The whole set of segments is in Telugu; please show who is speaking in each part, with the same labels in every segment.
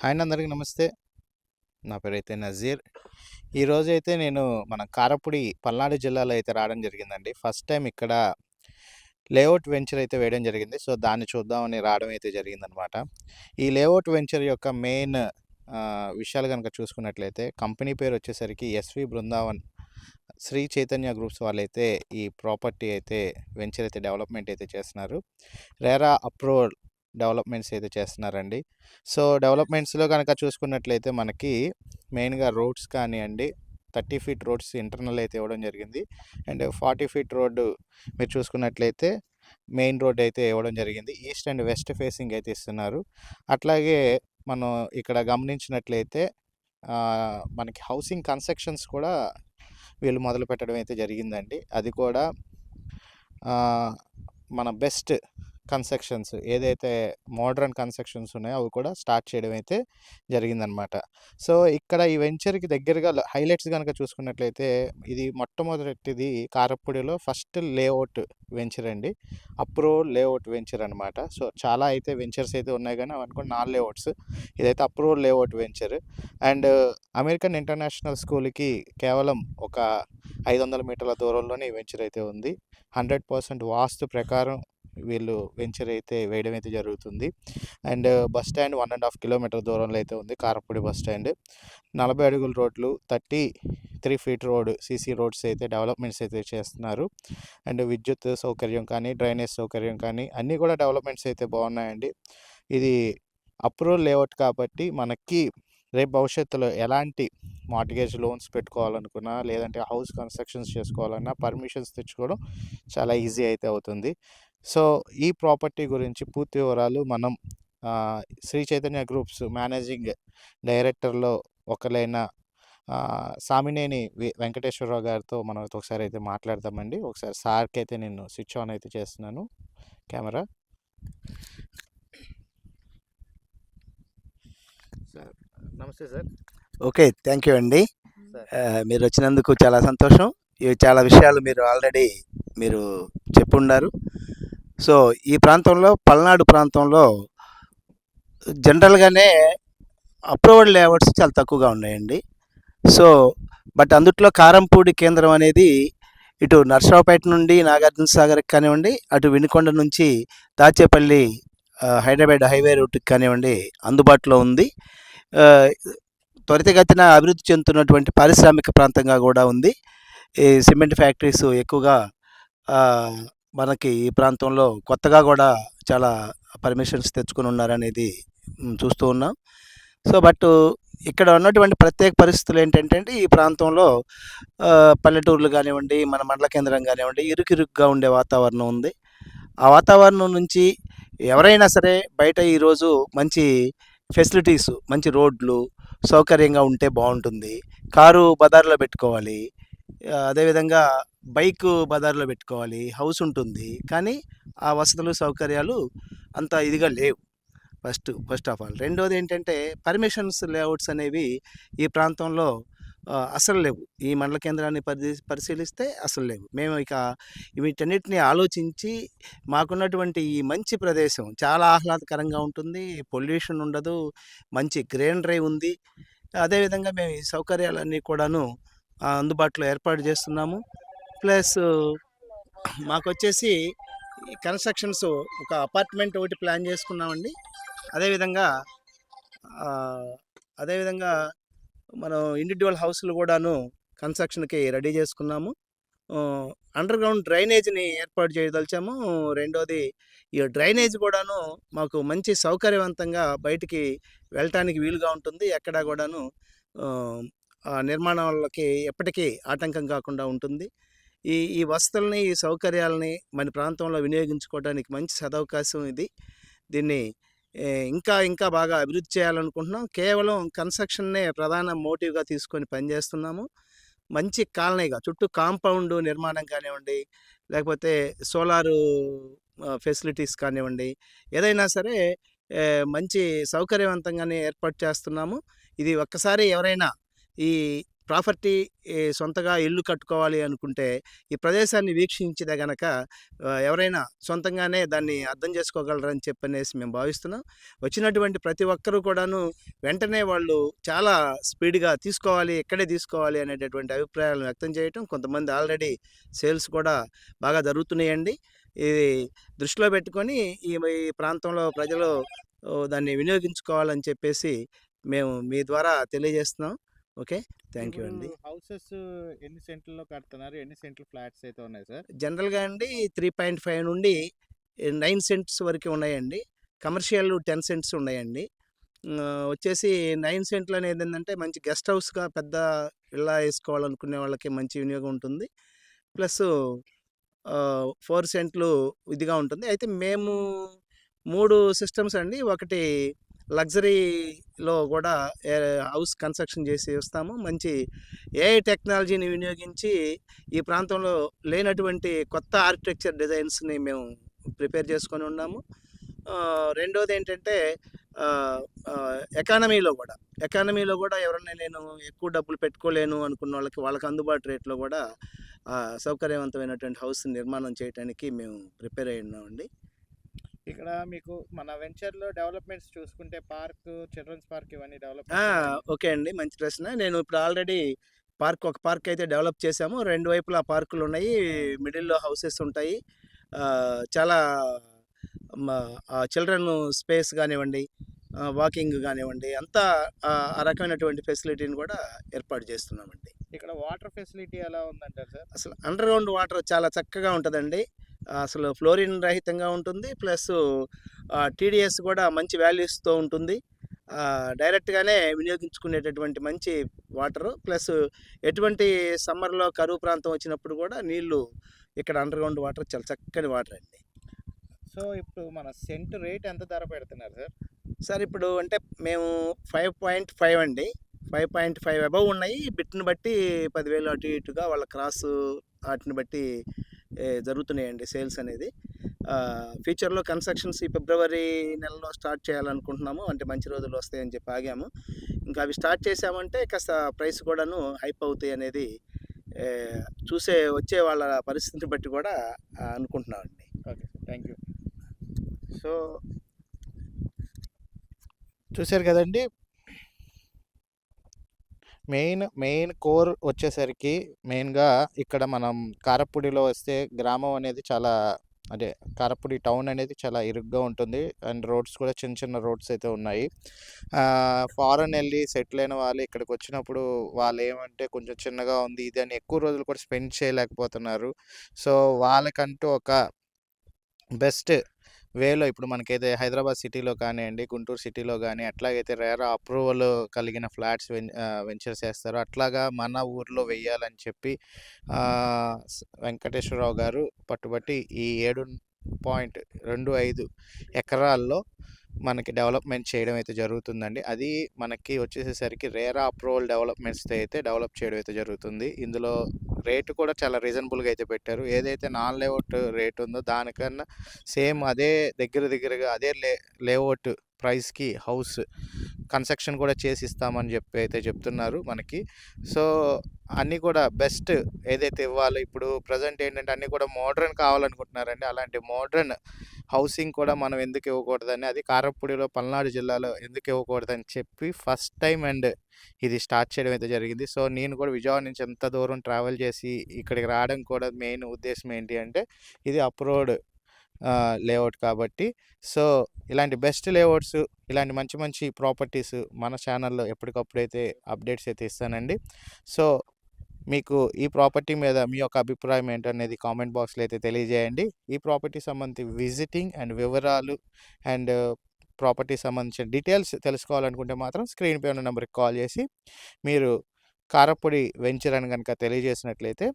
Speaker 1: హాయ్ అందరికీ నమస్తే. నా పేరైతే నజీర్. ఈరోజు అయితే నేను మన కారపూడి పల్నాడు జిల్లాలో అయితే రావడం జరిగిందండి. ఫస్ట్ టైం ఇక్కడ లేఅవుట్ వెంచర్ అయితే వేయడం జరిగింది. సో దాన్ని చూద్దామని రావడం అయితే జరిగిందనమాట. ఈ లేఅవుట్ వెంచర్ యొక్క మెయిన్ విషయాలు కనుక చూసుకున్నట్లయితే కంపెనీ పేరు వచ్చేసరికి ఎస్వి బృందావన్ శ్రీ చైతన్య గ్రూప్స్ వాళ్ళైతే ఈ ప్రాపర్టీ అయితే వెంచర్ అయితే డెవలప్మెంట్ అయితే చేస్తున్నారు. రేరా అప్రూవల్ డెవలప్మెంట్స్ అయితే చేస్తున్నారండి. సో డెవలప్మెంట్స్లో కనుక చూసుకున్నట్లయితే మనకి మెయిన్గా రోడ్స్ కానివ్వండి థర్టీ ఫీట్ రోడ్స్ ఇంటర్నల్ అయితే ఇవ్వడం జరిగింది. అండ్ ఫార్టీ ఫీట్ రోడ్డు మీరు చూసుకున్నట్లయితే మెయిన్ రోడ్ అయితే ఇవ్వడం జరిగింది. ఈస్ట్ అండ్ వెస్ట్ ఫేసింగ్ అయితే ఇస్తున్నారు. అట్లాగే మనం ఇక్కడ గమనించినట్లయితే మనకి హౌసింగ్ కన్స్ట్రక్షన్స్ కూడా వీళ్ళు మొదలు పెట్టడం అయితే జరిగిందండి. అది కూడా మన బెస్ట్ కన్స్ట్రక్షన్స్ ఏదైతే మోడర్న్ కన్స్ట్రక్షన్స్ ఉన్నాయో అవి కూడా స్టార్ట్ చేయడం అయితే జరిగిందనమాట. సో ఇక్కడ ఈ వెంచర్కి దగ్గరగా హైలైట్స్ కనుక చూసుకున్నట్లయితే ఇది మొట్టమొదటిది కారపూడిలో ఫస్ట్ లేఅవుట్ వెంచర్ అండి. అప్రో లేఅవుట్ వెంచర్ అనమాట. సో చాలా అయితే వెంచర్స్ అయితే ఉన్నాయి కానీ అవన్నీ కూడా నాన్ లేఅవుట్స్. ఇదైతే approved layout venture. And American international స్కూల్కి కేవలం ఒక ఐదు వందల మీటర్ల దూరంలోనే ఈ వెంచర్ అయితే ఉంది. హండ్రెడ్ పర్సెంట్ వాస్తు ప్రకారం వీళ్ళు వెంచర్ అయితే వేయడం అయితే జరుగుతుంది. And bus stand one and half kilometer దూరంలో అయితే ఉంది కారపూడి బస్ స్టాండ్. నలభై అడుగుల రోడ్లు thirty three feet road CC roads అయితే డెవలప్మెంట్స్ అయితే చేస్తున్నారు. అండ్ విద్యుత్ సౌకర్యం కానీ డ్రైనేజ్ సౌకర్యం కానీ అన్నీ కూడా డెవలప్మెంట్స్ అయితే బాగున్నాయండి. ఇది అప్రూవల్ లేఅవుట్ కాబట్టి మనకి రేపు భవిష్యత్తులో ఎలాంటి మార్టిగేజ్ లోన్స్ పెట్టుకోవాలనుకున్నా లేదంటే హౌస్ కన్స్ట్రక్షన్స్ చేసుకోవాలన్నా పర్మిషన్స్ తెచ్చుకోవడం చాలా ఈజీ అయితే అవుతుంది. సో ఈ ప్రాపర్టీ గురించి పూర్తి వివరాలు మనం శ్రీ చైతన్య గ్రూప్స్ మేనేజింగ్ డైరెక్టర్లో ఒకరైన ఆ, సామినేని వెంకటేశ్వరరావు గారితో మనం ఒకసారి అయితే మాట్లాడదామండి. ఒకసారి సార్కి అయితే నేను స్విచ్ ఆన్ అయితే చేస్తున్నాను. కెమెరా. సార్ నమస్తే సార్.
Speaker 2: ఓకే థ్యాంక్ యూ అండి. మీరు వచ్చినందుకు చాలా సంతోషం. ఇవి చాలా విషయాలు మీరు ఆల్రెడీ మీరు చెప్పున్నారు సో ఈ ప్రాంతంలో పల్నాడు ప్రాంతంలో జనరల్గానే అప్రూవల్ లేఅవుట్స్ చాలా తక్కువగా ఉన్నాయండి. సో బట్ అందుట్లో కారంపూడి కేంద్రం అనేది ఇటు నర్సరావుపేట నుండి నాగార్జున సాగర్కి కానివ్వండి అటు వినుకొండ నుంచి దాచేపల్లి హైదరాబాద్ హైవే రూట్కి కానివ్వండి అందుబాటులో ఉంది. త్వరితగతిన అభివృద్ధి చెందుతున్నటువంటి పారిశ్రామిక ప్రాంతంగా కూడా ఉంది. ఈ సిమెంట్ ఫ్యాక్టరీస్ ఎక్కువగా మనకి ఈ ప్రాంతంలో కొత్తగా కూడా చాలా పర్మిషన్స్ తెచ్చుకుని ఉన్నారనేది చూస్తూ ఉన్నాం. సో బట్ ఇక్కడ ఉన్నటువంటి ప్రత్యేక పరిస్థితులు ఏంటంటే ఈ ప్రాంతంలో పల్లెటూర్లు కానివ్వండి మన మండల కేంద్రం కానివ్వండి ఇరుకిరుగ్గా ఉండే వాతావరణం ఉంది. ఆ వాతావరణం నుంచి ఎవరైనా సరే బయట ఈరోజు మంచి ఫెసిలిటీస్ మంచి రోడ్లు సౌకర్యంగా ఉంటే బాగుంటుంది. కారు బజార్లో పెట్టుకోవాలి అదేవిధంగా బైక్ బజార్లో పెట్టుకోవాలి హౌస్ ఉంటుంది. కానీ ఆ వసతులు సౌకర్యాలు అంత ఇదిగా లేవు. First first of all. రెండోది ఏంటంటే పర్మిషన్స్ లేఅవుట్స్ అనేవి ఈ ప్రాంతంలో అసలు లేవు. ఈ మండల కేంద్రాన్ని పరి పరిశీలిస్తే అసలు లేవు. మేము ఇక వీటన్నిటిని ఆలోచించి మాకున్నటువంటి ఈ మంచి ప్రదేశం చాలా ఆహ్లాదకరంగా ఉంటుంది. పొల్యూషన్ ఉండదు. మంచి గ్రీనరీ ఉంది. అదేవిధంగా మేము ఈ సౌకర్యాలన్నీ కూడాను అందుబాటులో ఏర్పాటు చేస్తున్నాము. ప్లస్ మాకు వచ్చేసి కన్స్ట్రక్షన్స్ ఒక అపార్ట్మెంట్ ఒకటి ప్లాన్ చేసుకున్నామండి. అదేవిధంగా అదేవిధంగా మనం ఇండివిజువల్ హౌస్లు కూడాను కన్స్ట్రక్షన్కి రెడీ చేసుకున్నాము. అండర్ గ్రౌండ్ డ్రైనేజ్ని ఏర్పాటు చేయదలిచాము. రెండోది ఈ డ్రైనేజ్ కూడాను మాకు మంచి సౌకర్యవంతంగా బయటికి వెళ్ళటానికి వీలుగా ఉంటుంది. ఎక్కడా కూడాను నిర్మాణాలకి ఎప్పటికీ ఆటంకం కాకుండా ఉంటుంది. ఈ ఈ వసతుల్ని ఈ సౌకర్యాలని మన ప్రాంతంలో వినియోగించుకోవడానికి మంచి సదవకాశం ఇది. దీన్ని ఇంకా ఇంకా బాగా అభివృద్ధి చేయాలనుకుంటున్నాం. కేవలం కన్స్ట్రక్షన్నే ప్రధాన మోటివ్గా తీసుకొని పనిచేస్తున్నాము. మంచి కాలనీగా చుట్టూ కాంపౌండ్ నిర్మాణం కానివ్వండి లేకపోతే సోలారు ఫెసిలిటీస్ కానివ్వండి ఏదైనా సరే మంచి సౌకర్యవంతంగానే ఏర్పాటు చేస్తున్నాము. ఇది ఒక్కసారి ఎవరైనా ఈ ప్రాపర్టీ సొంతగా ఇల్లు కట్టుకోవాలి అనుకుంటే ఈ ప్రదేశాన్ని వీక్షించితే గనక ఎవరైనా సొంతంగానే దాన్ని అర్థం చేసుకోగలరని చెప్పనేసి మేము భావిస్తున్నాం. వచ్చినటువంటి ప్రతి ఒక్కరూ కూడాను వెంటనే వాళ్ళు చాలా స్పీడ్గా తీసుకోవాలి ఇక్కడే తీసుకోవాలి అనేటటువంటి అభిప్రాయాలను వ్యక్తం చేయటం కొంతమంది ఆల్రెడీ సేల్స్ కూడా బాగా జరుగుతున్నాయండి. ఇది దృష్టిలో పెట్టుకొని ఈ ప్రాంతంలో ప్రజలు దాన్ని వినియోగించుకోవాలని చెప్పేసి మేము మీ ద్వారా తెలియజేస్తున్నాం. ఓకే. థ్యాంక్ యూ అండి.
Speaker 1: హౌసెస్ ఎన్ని సెంట్లలో కడుతున్నారు? ఎన్ని సెంట్లు ఫ్లాట్స్ అయితే ఉన్నాయి సార్?
Speaker 2: జనరల్గా అండి త్రీ పాయింట్ ఫైవ్ నుండి నైన్ సెంట్స్ వరకు ఉన్నాయండి. కమర్షియల్ టెన్ సెంట్స్ ఉన్నాయండి. వచ్చేసి నైన్ సెంట్లు అనేది ఏంటంటే మంచి గెస్ట్ హౌస్గా పెద్ద ఇళ్ళ వేసుకోవాలనుకునే వాళ్ళకి మంచి వినియోగం ఉంటుంది. ప్లస్ ఫోర్ సెంట్లు ఇదిగా ఉంటుంది. అయితే మేము మూడు సిస్టమ్స్ అండి. ఒకటి లగ్జరీలో కూడా హౌస్ కన్స్ట్రక్షన్ చేసి వస్తాము. మంచి ఏఐ టెక్నాలజీని వినియోగించి ఈ ప్రాంతంలో లేనటువంటి కొత్త ఆర్కిటెక్చర్ డిజైన్స్ని మేము ప్రిపేర్ చేసుకొని ఉన్నాము. రెండోది ఏంటంటే ఎకానమీలో కూడా. ఎకానమీలో కూడా ఎవరైనా నేను ఎక్కువ డబ్బులు పెట్టుకోలేను అనుకున్న వాళ్ళకి వాళ్ళకి అందుబాటు రేట్లో కూడా సౌకర్యవంతమైనటువంటి హౌస్ నిర్మాణం చేయడానికి మేము ప్రిపేర్ అయి ఉన్నామండి.
Speaker 1: ఇక్కడ మీకు మన వెంచర్లో డెవలప్మెంట్స్ చూసుకుంటే పార్క్ చిల్డ్రన్స్ పార్క్ ఇవన్నీ డెవలప్
Speaker 2: ఓకే అండి. మంచి ప్రశ్న. నేను ఇప్పుడు ఆల్రెడీ పార్క్ ఒక పార్క్ అయితే డెవలప్ చేశాము. రెండు వైపులా పార్కులు ఉన్నాయి. మిడిల్లో హౌసెస్ ఉంటాయి. చాలా చిల్డ్రన్ స్పేస్ కానివ్వండి వాకింగ్ కానివ్వండి అంతా ఆ ఆ రకమైనటువంటి ఫెసిలిటీని కూడా ఏర్పాటు చేస్తున్నామండి.
Speaker 1: ఇక్కడ వాటర్ ఫెసిలిటీ ఎలా ఉందంటారు సార్?
Speaker 2: అసలు అండర్ గ్రౌండ్ వాటర్ చాలా చక్కగా ఉంటుందండి. అసలు ఫ్లోరిన్ రహితంగా ఉంటుంది. ప్లస్ టీడీఎస్ కూడా మంచి వాల్యూస్తో ఉంటుంది. డైరెక్ట్గానే వినియోగించుకునేటటువంటి మంచి వాటరు. ప్లస్ ఎటువంటి సమ్మర్లో కరువు ప్రాంతం వచ్చినప్పుడు కూడా నీళ్ళు ఇక్కడ అండర్ గ్రౌండ్ వాటర్ చాలా చక్కని వాటర్ అండి.
Speaker 1: సో ఇప్పుడు మన సెంట్ రేట్ ఎంత ధర పెడుతున్నారు సార్?
Speaker 2: సార్ ఇప్పుడు అంటే మేము ఫైవ్ పాయింట్ ఫైవ్ అండి. ఫైవ్ పాయింట్ ఫైవ్ అబవ్ ఉన్నాయి. బిట్ని బట్టి పదివేలు అటు ఇటుగా వాళ్ళ క్రాస్ వాటిని బట్టి జరుగుతున్నాయండి సేల్స్ అనేది. ఫ్యూచర్లో కన్స్ట్రక్షన్స్ ఈ ఫిబ్రవరి నెలలో స్టార్ట్ చేయాలనుకుంటున్నాము. అంటే మంచి రోజులు వస్తాయని చెప్పి ఆగాము. ఇంకా అవి స్టార్ట్ చేసామంటే కాస్త ప్రైస్ కూడాను హైప్ అవుతాయి అనేది చూసే వచ్చే వాళ్ళ పరిస్థితిని బట్టి కూడా అనుకుంటున్నామండి.
Speaker 1: Okay sir. Thank you. So చూశారు కదండి మెయిన్ మెయిన్ కోర్ వచ్చేసరికి మెయిన్గా ఇక్కడ మనం కారపూడిలో వస్తే గ్రామం అనేది చాలా అదే కారపూడి టౌన్ అనేది చాలా ఇరుగ్గా ఉంటుంది. అండ్ రోడ్స్ కూడా చిన్న చిన్న రోడ్స్ అయితే ఉన్నాయి. ఫారెన్ వెళ్ళి సెటిల్ అయిన వాళ్ళు ఇక్కడికి వచ్చినప్పుడు వాళ్ళు ఏమంటే కొంచెం చిన్నగా ఉంది ఇది అని ఎక్కువ రోజులు కూడా స్పెండ్ చేయలేకపోతున్నారు. సో వాళ్ళకంటూ ఒక బెస్ట్ వేలో ఇప్పుడు మనకైతే హైదరాబాద్ సిటీలో కానివ్వండి గుంటూరు సిటీలో కానీ అట్లాగైతే రేరా అప్రూవల్ కలిగిన ఫ్లాట్స్ వెంచర్స్ చేస్తారో. అట్లాగా మన ఊర్లో వెయ్యాలని చెప్పి వెంకటేశ్వరరావు గారు పట్టుబట్టి ఈ ఏడు పాయింట్ రెండు ఐదు ఎకరాల్లో మనకి డెవలప్మెంట్ చేయడం అయితే జరుగుతుందండి. అది మనకి వచ్చేసేసరికి రేరా అప్రూవల్ డెవలప్మెంట్స్తో అయితే డెవలప్ చేయడం అయితే జరుగుతుంది. ఇందులో రేటు కూడా చాలా రీజనబుల్గా అయితే పెట్టారు. ఏదైతే నాన్ లేఅవుట్ రేట్ ఉందో దానికన్నా సేమ్ అదే దగ్గర దగ్గరగా అదే లే లేఅవుట్ ప్రైస్కి హౌస్ కన్స్ట్రక్షన్ కూడా చేసి ఇస్తామని చెప్పి అయితే చెప్తున్నారు మనకి. సో అన్నీ కూడా బెస్ట్ ఏదైతే ఇవ్వాలో ఇప్పుడు ప్రజెంట్ ఏంటంటే అన్నీ కూడా మోడ్రన్ కావాలనుకుంటున్నారండి. అలాంటి మోడ్రన్ హౌసింగ్ కూడా మనం ఎందుకు ఇవ్వకూడదని అది కారపూడిలో పల్నాడు జిల్లాలో ఎందుకు ఇవ్వకూడదని చెప్పి ఫస్ట్ టైం అండ్ ఇది స్టార్ట్ చేయడం అయితే జరిగింది. సో నేను కూడా విజయవాడ నుంచి ఎంత దూరం ట్రావెల్ చేసి ఇక్కడికి రావడం కూడా మెయిన్ ఉద్దేశం ఏంటి అంటే ఇది అప్రోడ్ లేఅవుట్ కాబట్టి. సో ఇలాంటి బెస్ట్ లేఅవుట్స్ ఇలాంటి మంచి మంచి ప్రాపర్టీస్ మన ఛానల్లో ఎప్పటికప్పుడు అయితే అప్డేట్స్ అయితే ఇస్తానండి. సో మీకు ఈ ప్రాపర్టీ మీద మీ యొక్క అభిప్రాయం ఏంటనేది కామెంట్ బాక్స్లో అయితే తెలియజేయండి. ఈ ప్రాపర్టీ సంబంధించి విజిటింగ్ అండ్ వివరాలు అండ్ ప్రాపర్టీ సంబంధించిన డీటెయిల్స్ తెలుసుకోవాలనుకుంటే మాత్రం స్క్రీన్ పై ఉన్న నెంబర్కి కాల్ చేసి మీరు కారపొడి వెంచర్ అని కనుక తెలియజేసినట్లయితే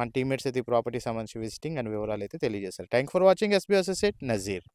Speaker 1: మన టీమేట్స్ అయితే ఈ ప్రాపర్టీ సంబంధించి విజిటింగ్ అండ్ వివరాలు అయితే తెలియజేస్తారు thank for watching SB associate Nazeer.